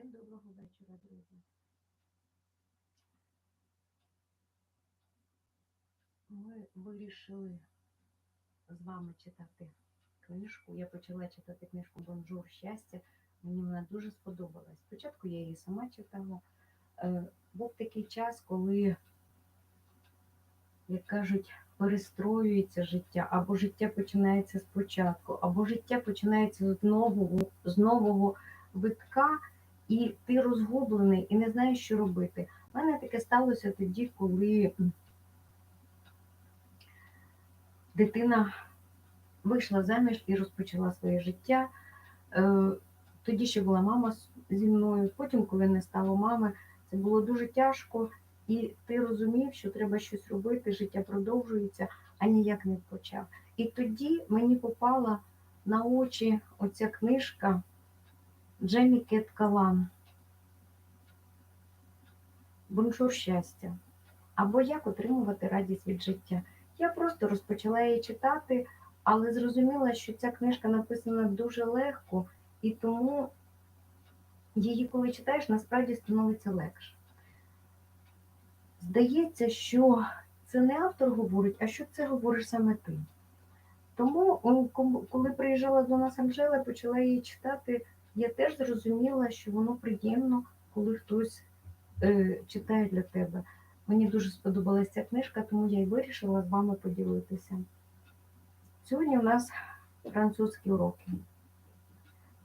Всім доброго вечора, друзі. Ми вирішили з вами читати книжку. Я почала читати книжку Бонжур щастя. Мені вона дуже сподобалась. Спочатку я її сама читала. Е, Був такий час, коли, як кажуть, перестроюється життя, або життя починається спочатку, або життя починається з нового, з нового витка, і ти розгублений і не знаєш, що робити. У мене таке сталося тоді, коли дитина вийшла заміж і розпочала своє життя. Е, Тоді ще була мама зі мною. Потім, коли не стало мами, це було дуже тяжко, і ти розумів, що треба щось робити, життя продовжується, а ніяк не почав. І тоді мені попала на очі оця книжка Джемі Кет Калан Бонжур щастя. Або як отримувати радість від життя. Я просто розпочала її читати, але зрозуміла, що ця книжка написана дуже легко, і тому її, коли читаєш, насправді становиться легше. Здається, що це не автор говорить, а що це говориш саме ти. Тому, коли приїжджала до нас Анжела, почала її читати, я теж зрозуміла, що воно приємно, коли хтось е, читає для тебе. Мені дуже сподобалася ця книжка, тому я й вирішила з вами поділитися. Сьогодні у нас французькі уроки.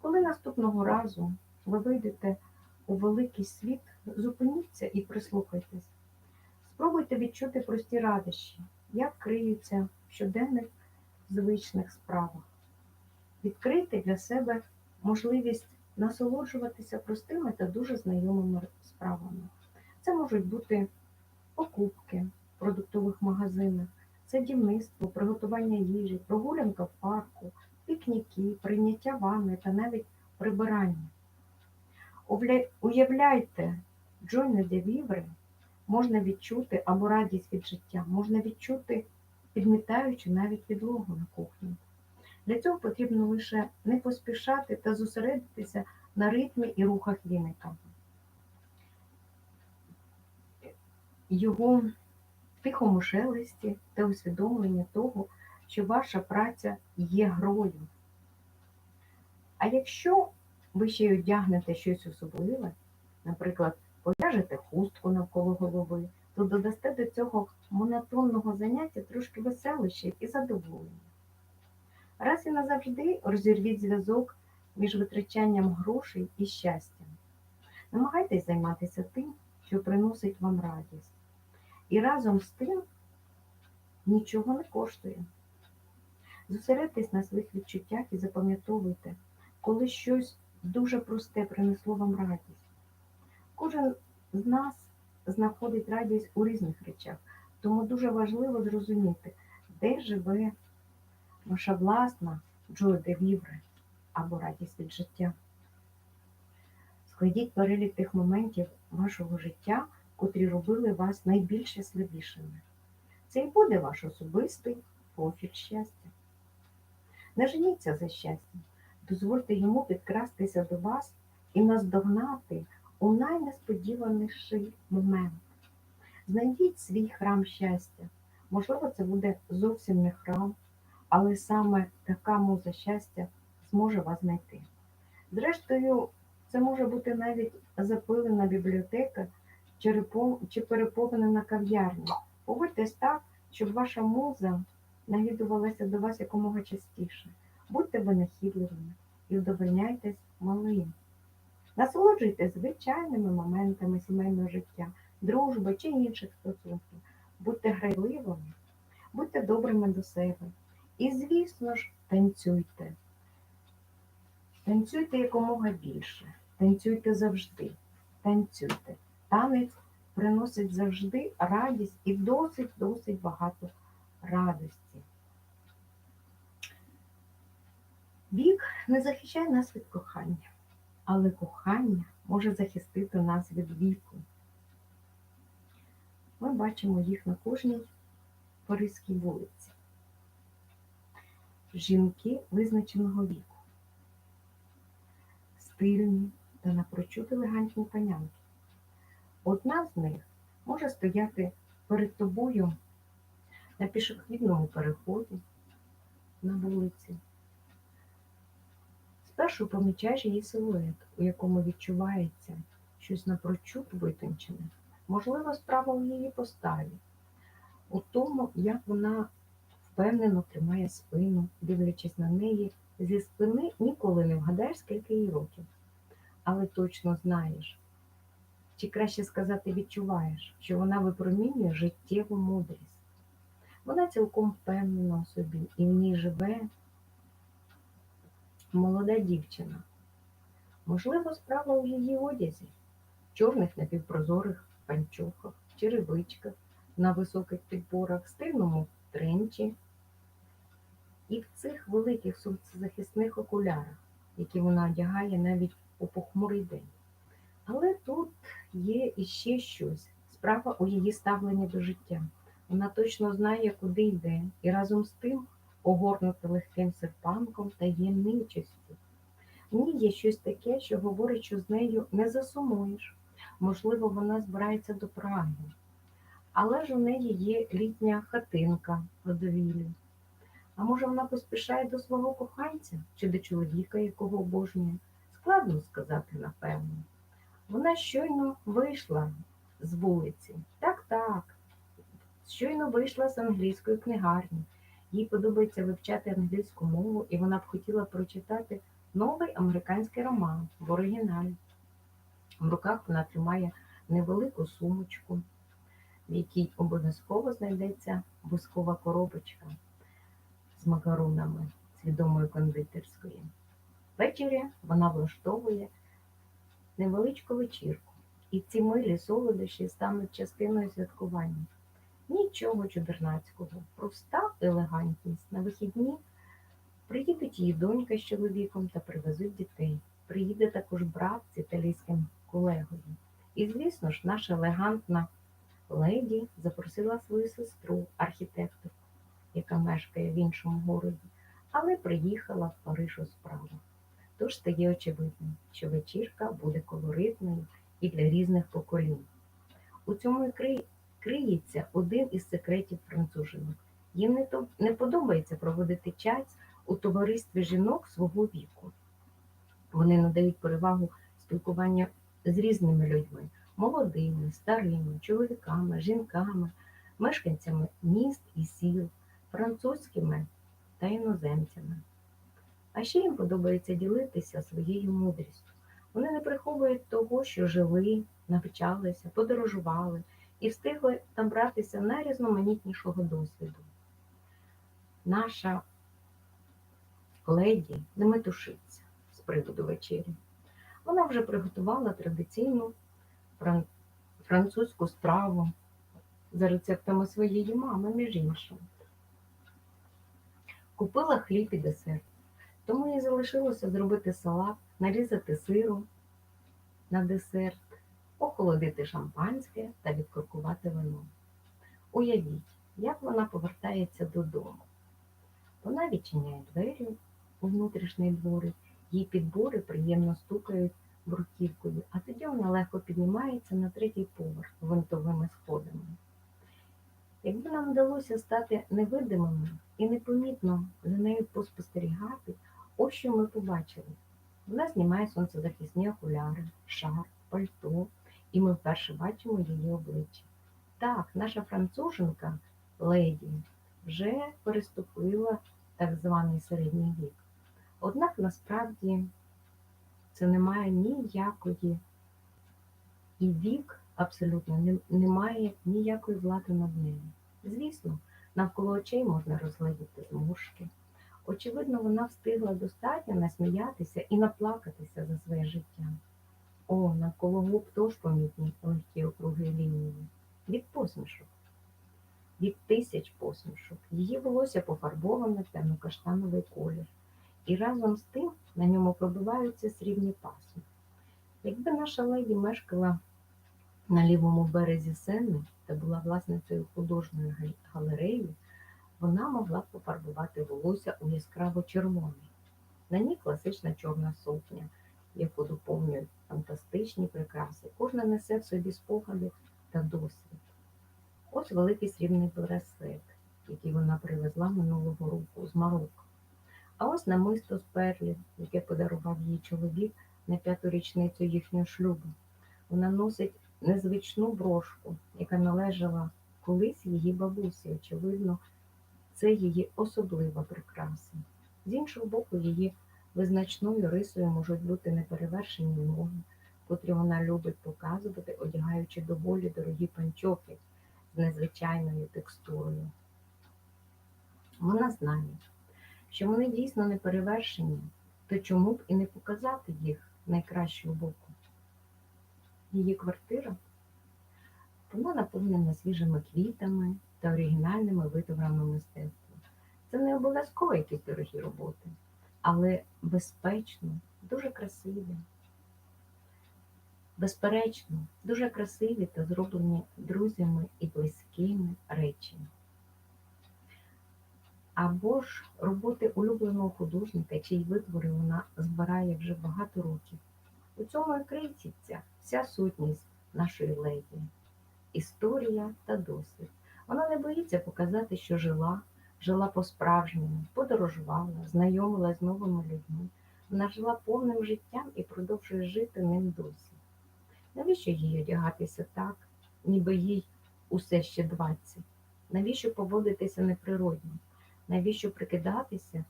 Коли наступного разу ви вийдете у великий світ, зупиніться і прислухайтесь. Спробуйте відчути прості радощі, як криються в щоденних звичних справах. Відкрийте для себе можливість насолоджуватися простими та дуже знайомими справами. Це можуть бути покупки в продуктових магазинах, садівництво, приготування їжі, прогулянка в парку, пікніки, прийняття ванни та навіть прибирання. Уявляйте, Джойне де Вівре можна відчути або радість від життя, можна відчути, підмітаючи навіть підлогу на кухні. Для цього потрібно лише не поспішати та зосередитися на ритмі і рухах віника. Його тихому шелесті та усвідомлення того, що ваша праця є грою. А якщо ви ще й одягнете щось особливе, наприклад, пов'яжете хустку навколо голови, то додасте до цього монотонного заняття трошки веселощів і задоволення. Раз і назавжди розірвіть зв'язок між витрачанням грошей і щастям. Намагайтесь займатися тим, що приносить вам радість. І разом з тим нічого не коштує. Зосередьтесь на своїх відчуттях і запам'ятовуйте, коли щось дуже просте принесло вам радість. Кожен з нас знаходить радість у різних речах, тому дуже важливо зрозуміти, де живе ваша власна Джой де Вівре або радість від життя. Складіть перелік тих моментів вашого життя, котрі робили вас найбільш щасливішими. Це і буде ваш особистий профіль щастя. Не женіться за щастям, дозвольте йому підкрастися до вас і наздогнати у найнесподіваніший момент. Знайдіть свій храм щастя. Можливо, це буде зовсім не храм, але саме така муза щастя зможе вас знайти. Зрештою, це може бути навіть запилена бібліотека чи переповнена кав'ярня. Поводьтесь так, щоб ваша муза навідувалася до вас якомога частіше. Будьте винахідливими і вдовольняйтесь малим. Насолоджуйтесь звичайними моментами сімейного життя, дружби чи інших стосунків. Будьте грайливими, будьте добрими до себе. І, звісно ж, танцюйте. Танцюйте якомога більше. Танцюйте завжди. Танцюйте. Танець приносить завжди радість і досить-досить багато радості. Вік не захищає нас від кохання, але кохання може захистити нас від віку. Ми бачимо їх на кожній Паризькій вулиці. Жінки визначеного віку, стильні та напрочуд елегантні панянки. Одна з них може стояти перед тобою на пішохідному переході на вулиці. Спершу помічаєш її силует, у якому відчувається щось напрочуд витончене. Можливо, справа у її поставі, у тому, як вона впевнено тримає спину, дивлячись на неї, зі спини ніколи не вгадаєш, скільки їй років. Але точно знаєш, чи краще сказати, відчуваєш, що вона випромінює життєву мудрість. Вона цілком впевнена у собі, і в ній живе молода дівчина. Можливо, справа у її одязі, чорних напівпрозорих панчохах, черевичках, на високих підборах, стильному тренчі і в цих великих сонцезахисних окулярах, які вона одягає навіть у похмурий день. Але тут є іще щось. Справа у її ставленні до життя. Вона точно знає, куди йде, і разом з тим огорнута легким серпанком таємничості. В ній є щось таке, що говорить, що з нею не засумуєш. Можливо, вона збирається до Праги. Але ж у неї є літня хатинка в Ладовілі. А може, вона поспішає до свого коханця чи до чоловіка, якого обожнює? Складно сказати, напевно. Вона щойно вийшла з вулиці. Так, так. Щойно вийшла з англійської книгарні. Їй подобається вивчати англійську мову, і вона б хотіла прочитати новий американський роман в оригіналі. В руках вона тримає невелику сумочку, в якій обов'язково знайдеться бускова коробочка з макаронами з відомої кондитерської. Ввечері вона влаштовує невеличку вечірку, і ці милі солодощі стануть частиною святкування. Нічого чудернацького, проста елегантність. На вихідні приїдуть її донька з чоловіком та привезуть дітей. Приїде також брат з італійським колегою. І, звісно ж, наша елегантна леді запросила свою сестру, архітекторку, яка мешкає в іншому городі, але приїхала в Париж у справах. Тож стає очевидним, що вечірка буде колоритною і для різних поколінь. У цьому і кри- криється один із секретів францужинок. Їм не, подобається проводити час у товаристві жінок свого віку. Вони надають перевагу спілкуванню з різними людьми молодими, старими, чоловіками, жінками, мешканцями міст і сіл, французькими та іноземцями. А ще їм подобається ділитися своєю мудрістю. Вони не приховують того, що жили, навчалися, подорожували і встигли набратися найрізноманітнішого досвіду. Наша леді не метушиться з приводу вечері. Вона вже приготувала традиційну фран- французьку страву за рецептами своєї мами, між іншим. Купила хліб і десерт, тому їй залишилося зробити салат, нарізати сиру на десерт, охолодити шампанське та відкоркувати вино. Уявіть, як вона повертається додому. Вона відчиняє двері у внутрішній дворик, її підбори приємно стукають бруківкою, а тоді вона легко піднімається на третій поверх винтовими сходами. Якби нам вдалося стати невидимими і непомітно за нею поспостерігати, ось що ми побачили. Вона знімає сонцезахисні окуляри, шар, пальто, і ми вперше бачимо її обличчя. Так, наша француженка леді вже переступила так званий середній вік. Однак насправді це не має ніякої, і вік абсолютно не, має ніякої влади над нею. Звісно, навколо очей можна розглядіти зморшки. Очевидно, вона встигла достатньо насміятися і наплакатися за своє життя. О, навколо губ тож помітні легкі округи лінії. Від посмішок, від тисяч посмішок. Її волосся пофарбоване в темно-каштановий колір, і разом з тим на ньому пробиваються срібні пасми. Якби наша леді мешкала на лівому березі Сени та була власницею художньої галереї, вона могла пофарбувати волосся у яскраво червоний. На ній класична чорна сукня яку доповнюють фантастичні прикраси. Кожна несе в собі спогади та досвід. Ось великий срібний браслет, який вона привезла минулого року з Марокко. А ось намисто з перлів, яке подарував їй чоловік на п'яту річницю їхнього шлюбу. Вона носить незвичну брошку, яка належала колись її бабусі. Очевидно, це її особлива прикраса. З іншого боку, її визначною рисою можуть бути неперевершені ноги, котрі вона любить показувати, одягаючи доволі дорогі панчохи з незвичайною текстурою. Вона знає, що вони дійсно неперевершені, то чому б і не показати їх найкращого боку? Її квартира вона наповнена свіжими квітами та оригінальними витворами мистецтва. Це не обов'язково якісь дорогі роботи, але безпечно, дуже красиві. Безперечно, дуже красиві та зроблені друзями і близькими речі. Або ж роботи улюбленого художника, чиї витвори вона збирає вже багато років. У цьому і криється вся сутність нашої леді, історія та досвід. Вона не боїться показати, що жила, жила по-справжньому, подорожувала, знайомилася з новими людьми. Вона жила повним життям і продовжує жити ним досі. Навіщо їй одягатися так, ніби їй усе ще 20? Навіщо поводитися неприродно? Навіщо прикидатися,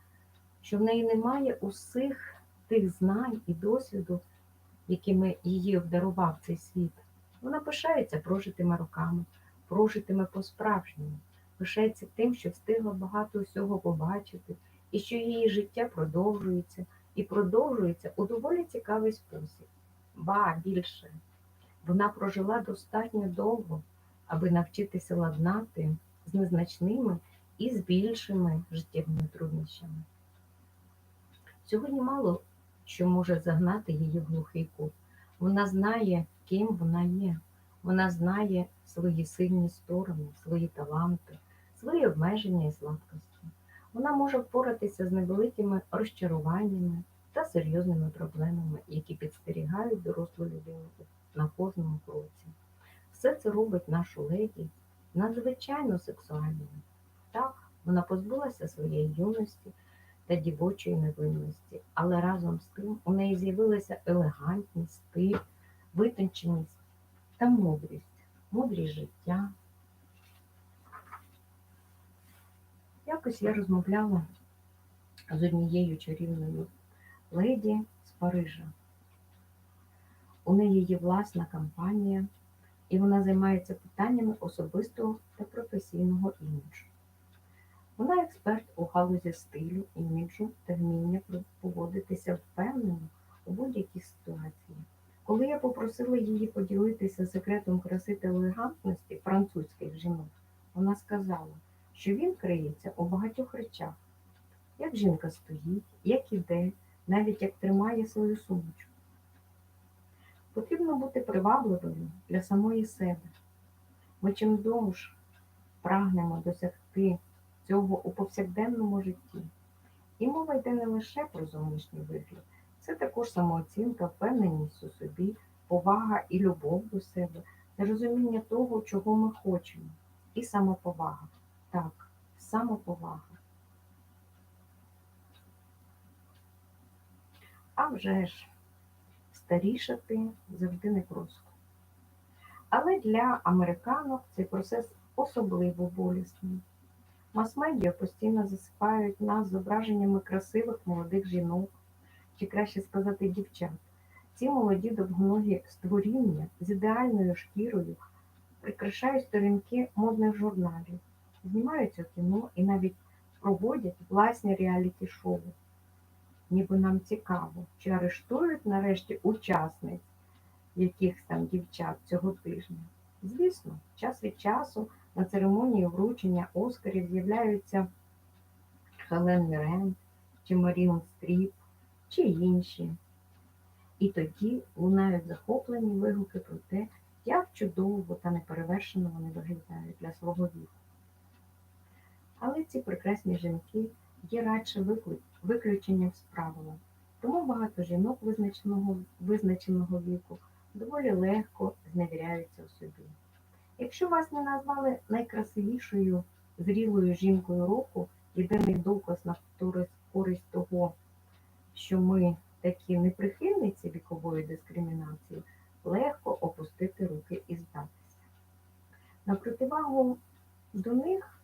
що в неї немає усіх тих знань і досвіду, якими її обдарував цей світ? Вона пишається прожитими роками, прожитими по-справжньому, пишається тим, що встигла багато усього побачити, і що її життя продовжується і продовжується у доволі цікавий спосіб. Ба більше. Вона прожила достатньо довго, аби навчитися ладнати з незначними і з більшими життєвими труднощами. Сьогодні мало що може загнати її в глухий кут. Вона знає, ким вона є. Вона знає свої сильні сторони, свої таланти, свої обмеження і слабкості. Вона може впоратися з невеликими розчаруваннями та серйозними проблемами, які підстерігають дорослу людину на кожному кроці. Все це робить нашу леді надзвичайно сексуальною. Так, вона позбулася своєї юності та дівочої невинності, але разом з тим у неї з'явилася елегантність, стиль, витонченість та мудрість, мудрість життя. Якось я розмовляла з однією чарівною леді з Парижа. У неї є власна кампанія, і вона займається питаннями особистого та професійного іміджу. Вона експерт у галузі стилю, іміджу та вміння поводитися впевнено у будь-якій ситуації. Коли я попросила її поділитися секретом краси та елегантності французьких жінок, вона сказала, що він криється у багатьох речах, як жінка стоїть, як іде, навіть як тримає свою сумочку. Потрібно бути привабливою для самої себе. Ми чим довж прагнемо досягти цього у повсякденному житті. І мова йде не лише про зовнішній вигляд, це також самооцінка, впевненість у собі, повага і любов до себе, та розуміння того, чого ми хочемо, і самоповага. Так, самоповага. А вже ж, старішати завжди не просто. Але для американок цей процес особливо болісний. Мас-медіа постійно засипають нас зображеннями красивих молодих жінок, чи краще сказати дівчат. Ці молоді довгоногі створіння з ідеальною шкірою прикрашають сторінки модних журналів, знімаються в кіно і навіть проводять власні реаліті-шоу. Ніби нам цікаво, чи арештують нарешті учасниць якихось там дівчат цього тижня. Звісно, час від часу на церемонії вручення Оскарів з'являються Хелен Мірен, чи Маріон Стріп, чи інші. І тоді лунають захоплені вигуки про те, як чудово та неперевершено вони виглядають для свого віку. Але ці прекрасні жінки є радше виключенням з правила, Тому багато жінок визначеного, визначеного віку доволі легко зневіряються у собі. Якщо вас не назвали найкрасивішою зрілою жінкою року, єдиний доказ на користь- того, що ми такі неприхильниці вікової дискримінації, легко опустити руки і здатися. На противагу до них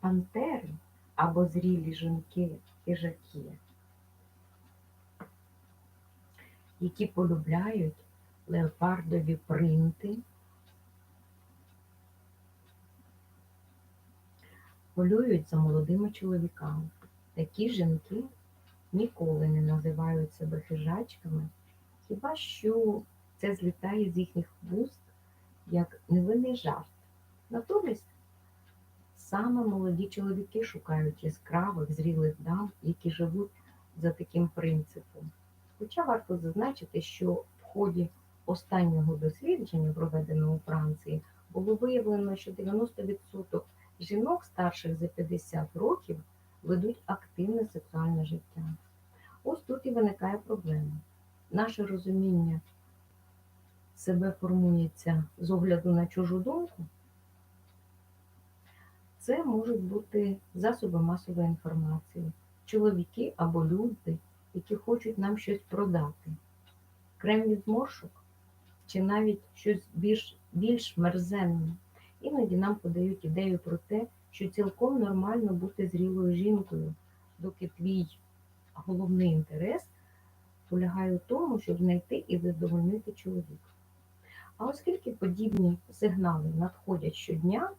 пантери або зрілі жінки хижаки, які полюбляють леопардові принти, полюють за молодими чоловіками. Такі жінки ніколи не називають себе хижачками, хіба що це злітає з їхніх вуст як невинний жарт. Натомість саме молоді чоловіки шукають яскравих, зрілих дам, які живуть за таким принципом. Хоча варто зазначити, що в ході останнього дослідження, проведеного у Франції, було виявлено, що 90% жінок старших за 50 років ведуть активне сексуальне життя. Ось тут і виникає проблема. Наше розуміння себе формується з огляду на чужу думку. Це можуть бути засоби масової інформації, чоловіки або люди, які хочуть нам щось продати, крем від зморшок чи навіть щось більш, більш мерзенне. Іноді нам подають ідею про те, що цілком нормально бути зрілою жінкою, доки твій головний інтерес полягає у тому, щоб знайти і задовольнити чоловіка. А оскільки подібні сигнали надходять щодня,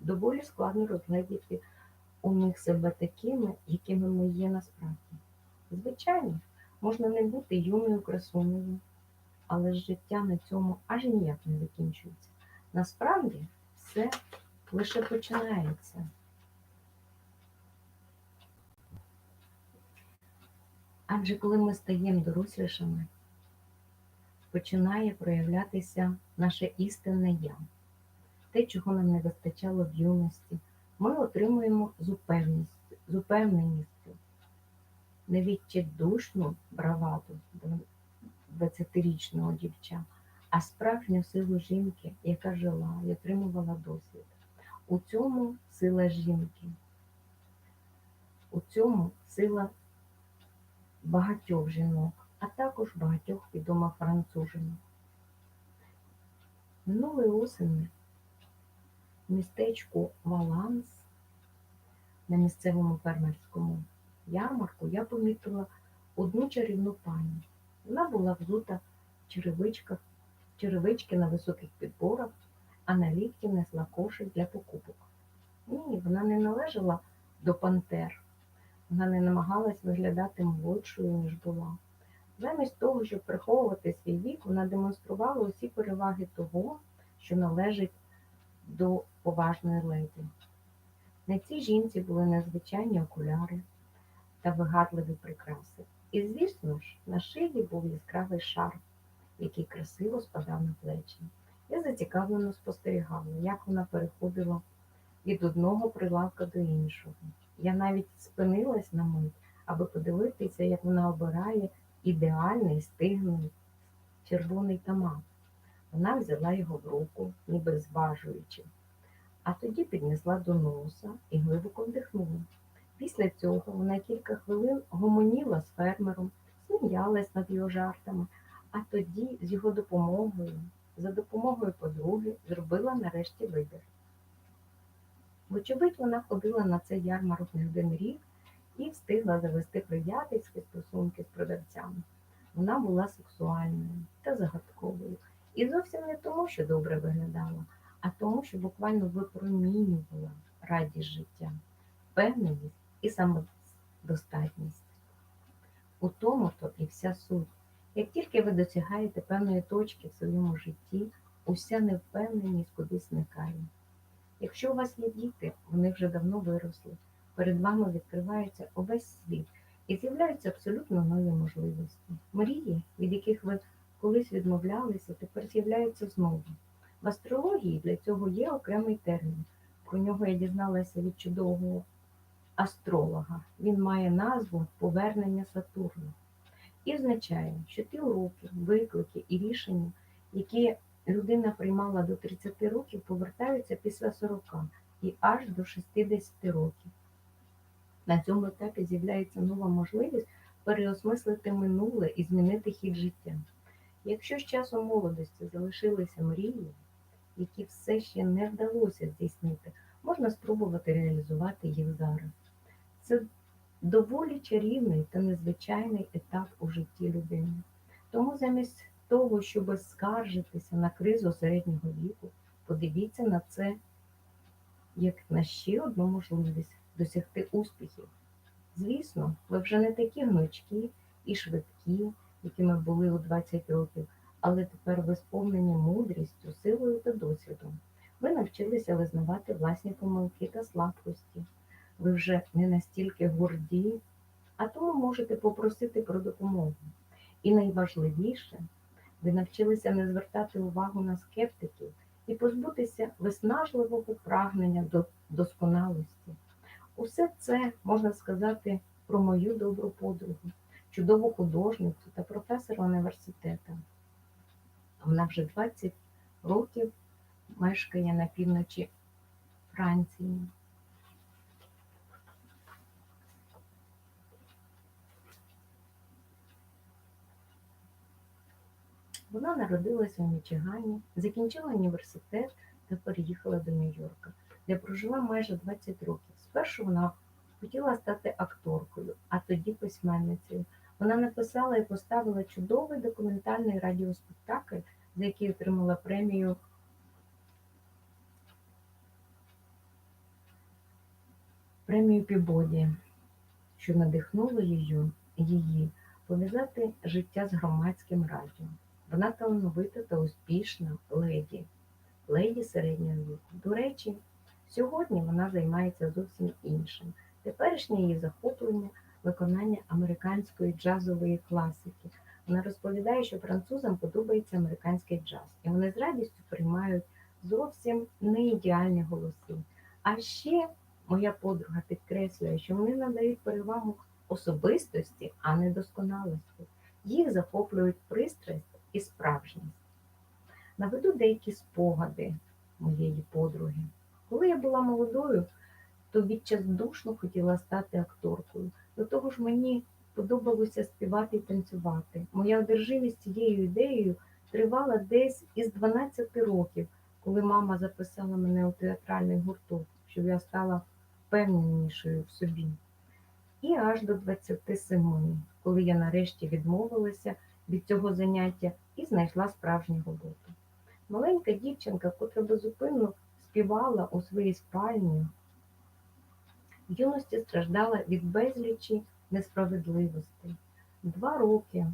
доволі складно розглядіти у них себе такими, якими ми є насправді. Звичайно, можна не бути юною красунею, але життя на цьому аж ніяк не закінчується. Насправді все лише починається. Адже коли ми стаємо дорослішими, починає проявлятися наше істинне я. Те, чого нам не вистачало в юності, ми отримуємо з упевненістю, з упевненістю не браваду 20-річного дівча, а справжню силу жінки, яка жила і отримувала досвід. У цьому сила жінки, у цьому сила багатьох жінок, а також багатьох відомих француженок. Минулої осені в містечку Валанс на місцевому фермерському ярмарку я помітила одну чарівну пані. Вона була взута в черевичках, черевички на високих підборах, а на лікті несла кошик для покупок. Ні, вона не належала до пантер. Вона не намагалась виглядати молодшою, ніж була. Замість того, щоб приховувати свій вік, вона демонструвала усі переваги того, що належить до поважної леді. На цій жінці були незвичайні окуляри та вигадливі прикраси. І, звісно ж, на шиї був яскравий шарф, який красиво спадав на плечі. Я зацікавлено спостерігала, як вона переходила від одного прилавка до іншого. Я навіть спинилась на мить, аби подивитися, як вона обирає ідеальний стигний червоний томат. Вона взяла його в руку, ніби зважуючи, а тоді піднесла до носа і глибоко вдихнула. Після цього вона кілька хвилин гомоніла з фермером, сміялась над його жартами, а тоді з його допомогою, за допомогою подруги, зробила нарешті вибір. Вочевидь, вона ходила на цей ярмарок не один рік і встигла завести приятельські стосунки з продавцями. Вона була сексуальною та загадковою. І зовсім не тому, що добре виглядала, а тому, що буквально випромінювала радість життя, впевненість і самодостатність. У тому то і вся суть. Як тільки ви досягаєте певної точки в своєму житті, уся невпевненість кудись зникає. Якщо у вас є діти, вони вже давно виросли, перед вами відкривається увесь світ і з'являються абсолютно нові можливості. Мрії, від яких ви колись відмовлялися, тепер з'являються знову. В астрології для цього є окремий термін. Про нього я дізналася від чудового астролога. Він має назву повернення Сатурну. І означає, що ті уроки, виклики і рішення, які людина приймала до 30 років, повертаються після 40 і аж до 60 років. На цьому етапі з'являється нова можливість переосмислити минуле і змінити хід життя. Якщо з часу молодості залишилися мрії, які все ще не вдалося здійснити, можна спробувати реалізувати їх зараз. Це доволі чарівний та незвичайний етап у житті людини. Тому замість того, щоб скаржитися на кризу середнього віку, подивіться на це як на ще одну можливість досягти успіхів. Звісно, ви вже не такі гнучкі і швидкі, якими були у 20 років, але тепер ви сповнені мудрістю, силою та досвідом. Ви навчилися визнавати власні помилки та слабкості. Ви вже не настільки горді, а тому можете попросити про допомогу. І найважливіше, ви навчилися не звертати увагу на скептиків і позбутися виснажливого прагнення до досконалості. Усе це можна сказати про мою добру подругу, чудову художницю та професора університету. Вона вже 20 років мешкає на півночі Франції. Вона народилася у Мічигані, закінчила університет та переїхала до Нью-Йорка, де прожила майже 20 років. Спершу вона хотіла стати акторкою, а тоді письменницею. Вона написала і поставила чудовий документальний радіоспектакль, за який отримала премію премію Пібоді, що надихнуло її, її пов'язати життя з громадським радіо. Вона талановита та успішна леді, леді середнього віку. До речі, сьогодні вона займається зовсім іншим. Теперішнє її захоплення виконання американської джазової класики. Вона розповідає, що французам подобається американський джаз, і вони з радістю приймають зовсім не ідеальні голоси. А ще моя подруга підкреслює, що вони надають перевагу особистості, а не досконалості. Їх захоплюють пристрасть і справжність. Наведу деякі спогади моєї подруги. Коли я була молодою, то відчаздушно хотіла стати акторкою. До того ж, мені подобалося співати і танцювати. Моя одержимість цією ідеєю тривала десь із 12 років, коли мама записала мене у театральний гурток, щоб я стала впевненішою в собі. І аж до 27, коли я нарешті відмовилася від цього заняття і знайшла справжню роботу. Маленька дівчинка, котра безупинно співала у своїй спальні, в юності страждала від безлічі несправедливостей. Два роки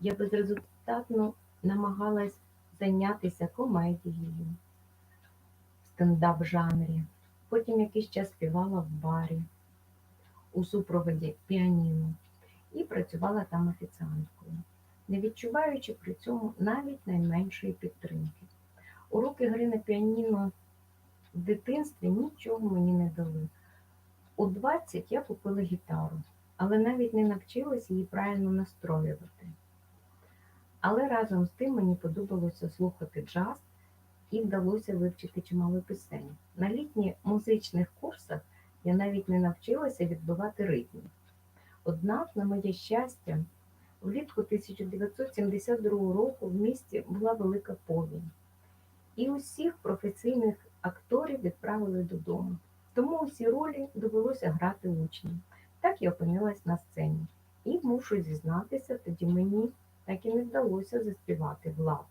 я безрезультатно намагалась зайнятися комедією в стендап жанрі. Потім якийсь час співала в барі у супроводі піаніно і працювала там офіціанткою, не відчуваючи при цьому навіть найменшої підтримки. Уроки гри на піаніно в дитинстві нічого мені не дали. У 20 я купила гітару, але навіть не навчилась її правильно настроювати. Але разом з тим мені подобалося слухати джаз і вдалося вивчити чимало пісень. На літніх музичних курсах я навіть не навчилася відбивати ритм. Однак, на моє щастя, влітку 1972 року в місті була велика повінь, і усіх професійних акторів відправили додому. Тому усі ролі довелося грати учням. Так я опинилась на сцені. І мушу зізнатися, тоді мені так і не вдалося заспівати влад.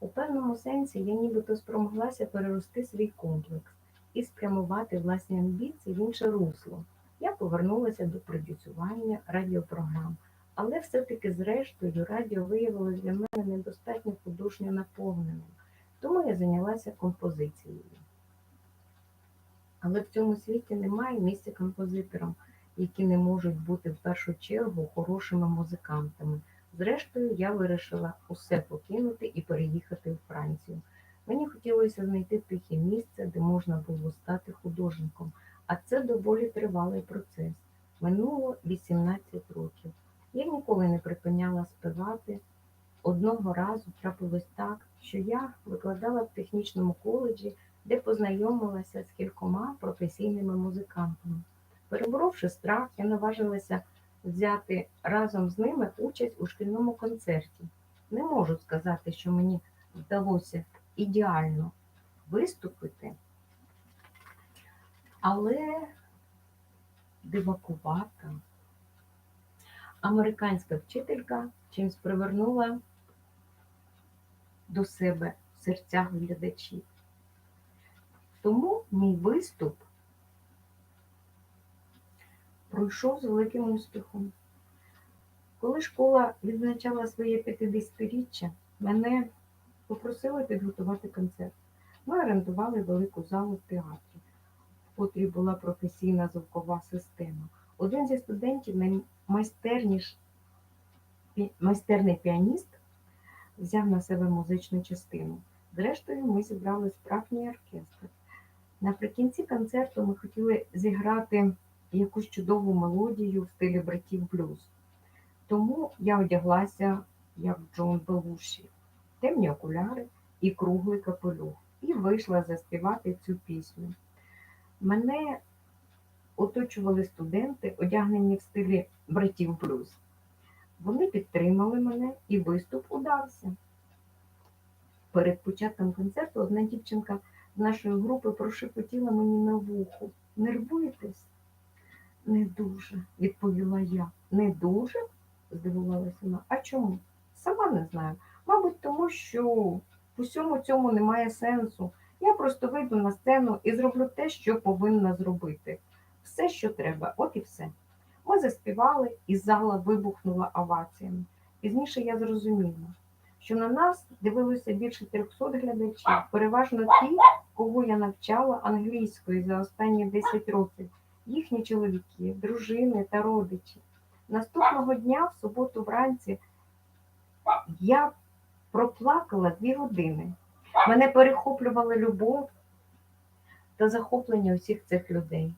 У певному сенсі я нібито спромоглася перерости свій комплекс і спрямувати власні амбіції в інше русло. Я повернулася до продюсування радіопрограм, але все-таки, зрештою, радіо виявилось для мене недостатньо художньо наповненим, тому я зайнялася композицією. Але в цьому світі немає місця композиторам, які не можуть бути в першу чергу хорошими музикантами. Зрештою, я вирішила усе покинути і переїхати у Францію. Мені хотілося знайти тихе місце, де можна було стати художником, а це доволі тривалий процес. Минуло 18 років. Я ніколи не припиняла співати. Одного разу трапилось так, що я викладала в технічному коледжі, де познайомилася з кількома професійними музикантами. Переборовши страх, я наважилася взяти разом з ними участь у шкільному концерті. Не можу сказати, що мені вдалося ідеально виступити, але дивакувата американська вчителька чимсь привернула до себе в серцях глядачів. Тому мій виступ пройшов з великим успіхом. Коли школа відзначала своє 50-річчя, мене попросили підготувати концерт. Ми орендували велику залу в театрі, в котрій була професійна звукова система. Один зі студентів, майстерний піаніст, взяв на себе музичну частину. Зрештою, ми зібрали справжній оркестр. Наприкінці концерту ми хотіли зіграти якусь чудову мелодію в стилі братів блюз. Тому я одяглася як Джон Белуші, темні окуляри і круглий капелюх, і вийшла заспівати цю пісню. Мене оточували студенти, одягнені в стилі братів блюз. Вони підтримали мене і виступ удався. Перед початком концерту одна дівчинка з нашої групи прошепотіла мені на вухо. Нервуєтесь? Не дуже, відповіла я. Не дуже? здивувалася вона. А чому? Сама не знаю. Мабуть, тому що в усьому цьому немає сенсу. Я просто вийду на сцену і зроблю те, що повинна зробити. Все, що треба, от і все. Ми заспівали, і зала вибухнула оваціями. Пізніше я зрозуміла, що на нас дивилося більше 300 глядачів, переважно ті, кого я навчала англійської за останні 10 років, їхні чоловіки, дружини та родичі. Наступного дня, в суботу вранці, я проплакала дві години. Мене перехоплювала любов та захоплення усіх цих людей.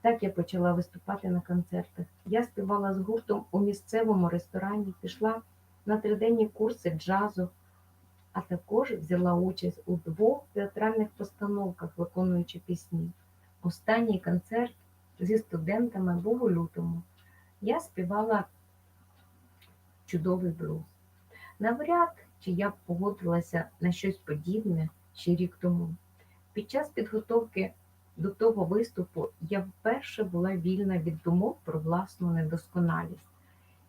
Так я почала виступати на концертах. Я співала з гуртом у місцевому ресторані, пішла на триденні курси джазу, а також взяла участь у двох театральних постановках, виконуючи пісні. Останній концерт зі студентами був у лютому. Я співала чудовий блюз. Навряд чи я погодилася на щось подібне ще рік тому. Під час підготовки до того виступу я вперше була вільна від думок про власну недосконалість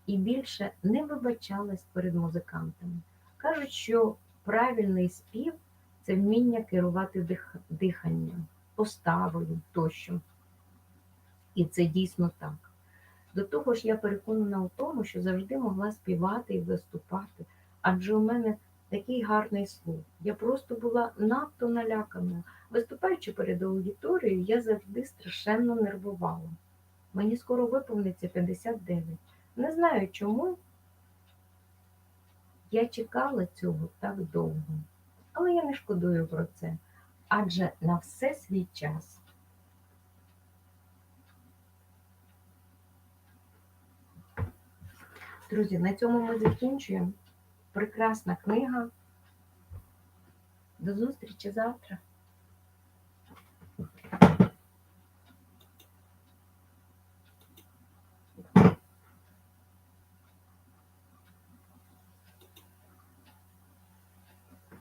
і більше не вибачалась перед музикантами. Кажуть, що правильний спів це вміння керувати дих- диханням, поставою тощо. І це дійсно так. До того ж, я переконана у тому, що завжди могла співати і виступати, адже у мене такий гарний слух. Я просто була надто наляканою. Виступаючи перед аудиторією, я завжди страшенно нервувала. Мені скоро виповниться 59. Не знаю чому я чекала цього так довго. Але я не шкодую про це, адже на все свій час. Друзі, на цьому ми закінчуємо. Прекрасна книга. До зустрічі завтра.